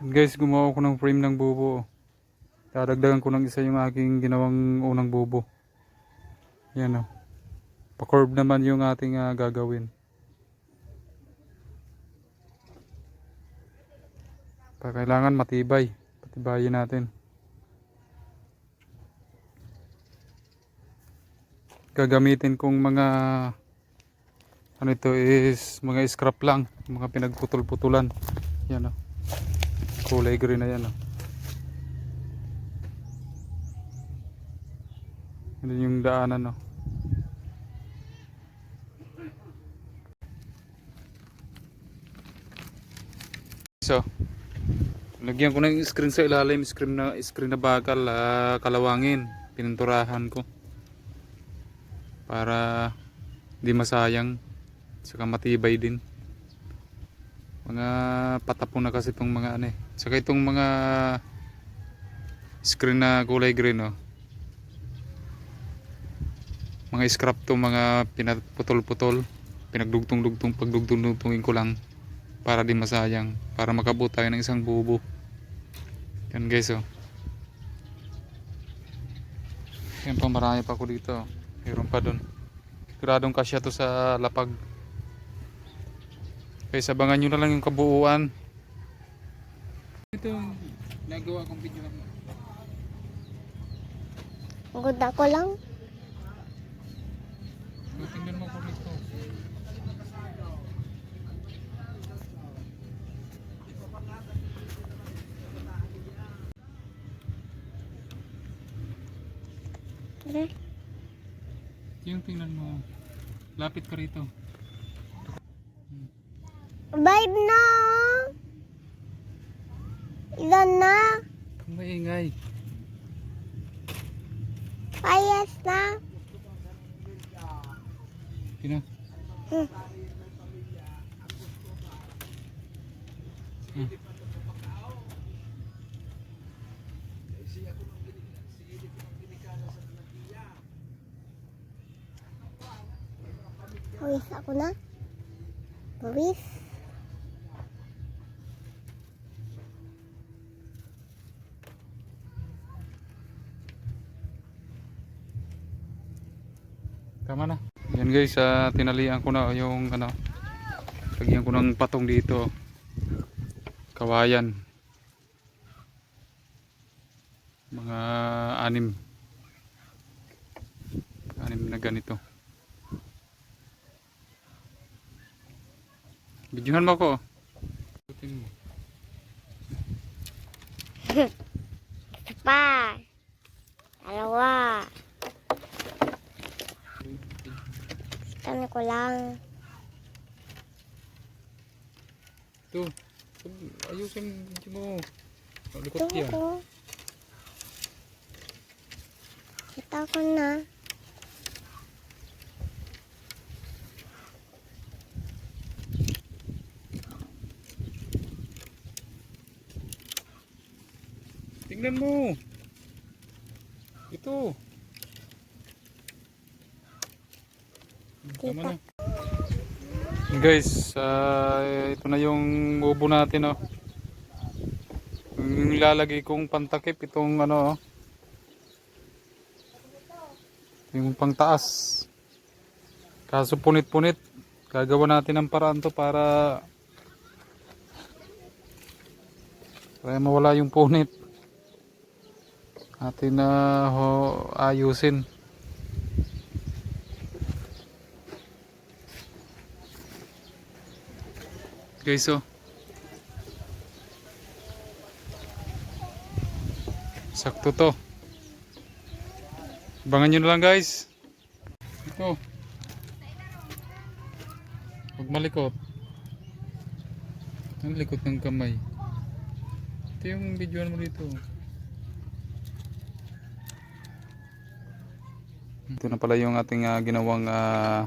Guys, gumawa ko ng frame ng bubo. Dadagdagan ko ng isa yung aking ginawang unang bubo. Yan o. Pa-curve naman yung ating ah, gagawin. Pa kailangan matibay. Patibayin natin. Gagamitin kong mga ano ito is mga scrap lang, mga pinagputol-putulan. Yan o. Kulay green na yan o. Yan yung daanan o. So, lagyan ko ng screen sa ilalim, screen na screen na bakal, ah, kalawangin, pininturahan ko para di masayang saka matibay din mga patapon na kasi itong mga ano eh saka itong mga screen na kulay green oh mga scrap to mga pinaputol-putol pinagdugtong-dugtong pagdugtong-dugtongin ko lang para di masayang para makabot tayo ng isang bubo yan guys oh yan pa marami pa ako dito. Meron pa doon. Siguradong kasya to sa lapag. Kaya sabangan nyo na lang yung kabuuan. Ito, nagawa kong video lang. Ang ganda ko lang. So, tingnan mo ko dito. Okay. Yung tingnan mo. Lapit ka rito. Vibe na! Ilan na? Maingay. Payas na? Pina. Hmm. Hmm. Pawis ako na. Pawis. Tama na. Yan guys, ah, tinalian ko na yung ano. Lagyan ko ng patong dito. Kawayan. Mga anim. Anim na ganito. Videohan mo ako. Ikutin mo. Pa. Tanong ko lang. Ito. Ayusin mo. Likot Ito yan. ko. Kita ko na. Tingnan mo. Ito. Tama. Guys, ah, ito na yung ubo natin oh. Yung lalagay kong pantakip itong ano oh. Yung pangtaas. Kaso punit-punit. Gagawa natin ng paraan to para para mawala yung punit atin na ho, ayusin guys sakto to. Abangan nyo na lang guys. Ito. Huwag malikot. Ang likot ng kamay. Ito yung videoan mo dito. Ito na pala yung ating ah, ginawang ah,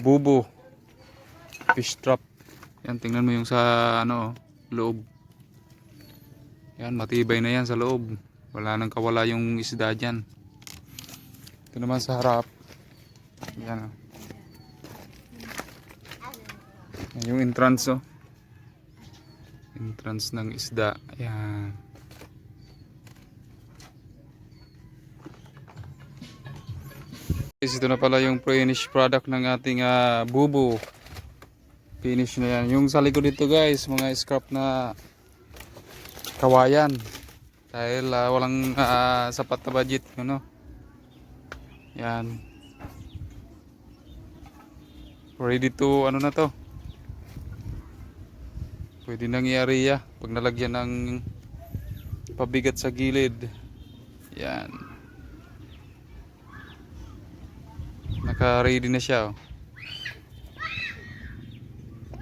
bubo fish trap. Yan tingnan mo yung sa ano loob. Yan matibay na yan sa loob. Wala nang kawala yung isda diyan. Ito naman sa harap. Yan oh. Yan yung entrance oh. Entrance ng isda. Guys, ito na pala yung finished product ng ating ah, bubo. Finish na yan. Yung sa likod dito guys, mga scrap na kawayan. Dahil ah, walang ah, sapat na budget. Ano? Yan. Ready to, ano na to? Pwede nang i-area pag nalagyan ng pabigat sa gilid. Yan. Naka-ready na siya. Oh.